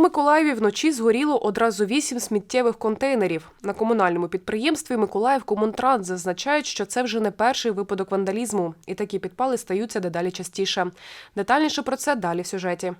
Миколаєві вночі згоріло одразу вісім сміттєвих контейнерів. На комунальному підприємстві Миколаїв Комунтранс зазначають, що це вже не перший випадок вандалізму, і такі підпали стаються дедалі частіше. Детальніше про це далі в сюжеті.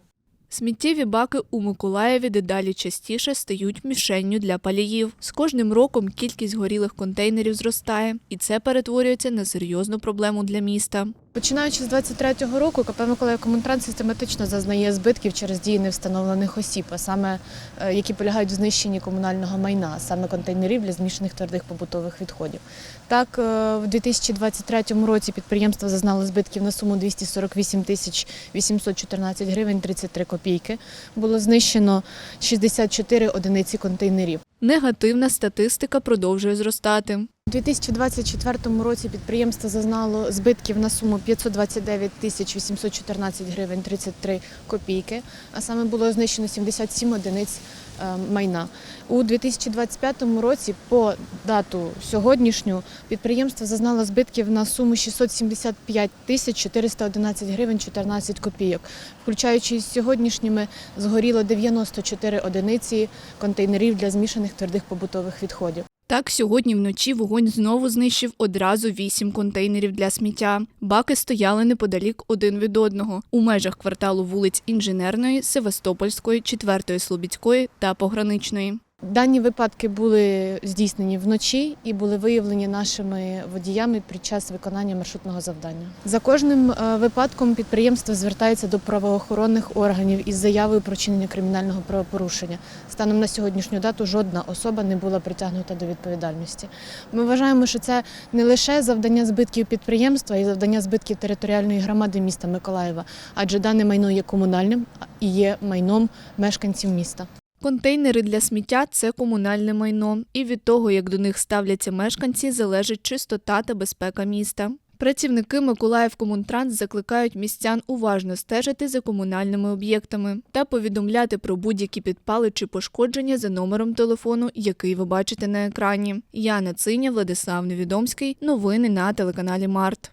Сміттєві баки у Миколаєві дедалі частіше стають мішенню для паліїв. З кожним роком кількість горілих контейнерів зростає, і це перетворюється на серйозну проблему для міста. Починаючи з 23-го року, КП Миколаїв Комунтранс систематично зазнає збитків через дії невстановлених осіб, а саме е, які полягають в знищенні комунального майна, саме контейнерів для змішаних твердих побутових відходів. Так, е, в 2023 році підприємство зазнало збитків на суму 248 тисяч 814 гривень 33 копійки. Було знищено 64 одиниці контейнерів. Негативна статистика продовжує зростати. У 2024 році підприємство зазнало збитків на суму 529 тисяч 814 гривень 33 копійки, а саме було знищено 77 одиниць е, майна. У 2025 році по дату сьогоднішню підприємство зазнало збитків на суму 675 тисяч 411 гривень 14 копійок. Включаючи з сьогоднішніми, згоріло 94 одиниці контейнерів для змішаних твердих побутових відходів. Так, сьогодні вночі вогонь знову знищив одразу вісім контейнерів для сміття. Баки стояли неподалік один від одного у межах кварталу вулиць Інженерної, Севастопольської, 4 Слобідської та Пограничної. Дані випадки були здійснені вночі і були виявлені нашими водіями під час виконання маршрутного завдання. За кожним е, випадком підприємство звертається до правоохоронних органів із заявою про чинення кримінального правопорушення. Станом на сьогоднішню дату жодна особа не була притягнута до відповідальності. Ми вважаємо, що це не лише завдання збитків підприємства і завдання збитків територіальної громади міста Миколаєва, адже дане майно є комунальним і є майном мешканців міста. Контейнери для сміття це комунальне майно, і від того, як до них ставляться мешканці, залежить чистота та безпека міста. Працівники Миколаїв Комунтранс закликають містян уважно стежити за комунальними об'єктами та повідомляти про будь-які підпали чи пошкодження за номером телефону, який ви бачите на екрані. Яна Циня, Владислав Невідомський. Новини на телеканалі Март.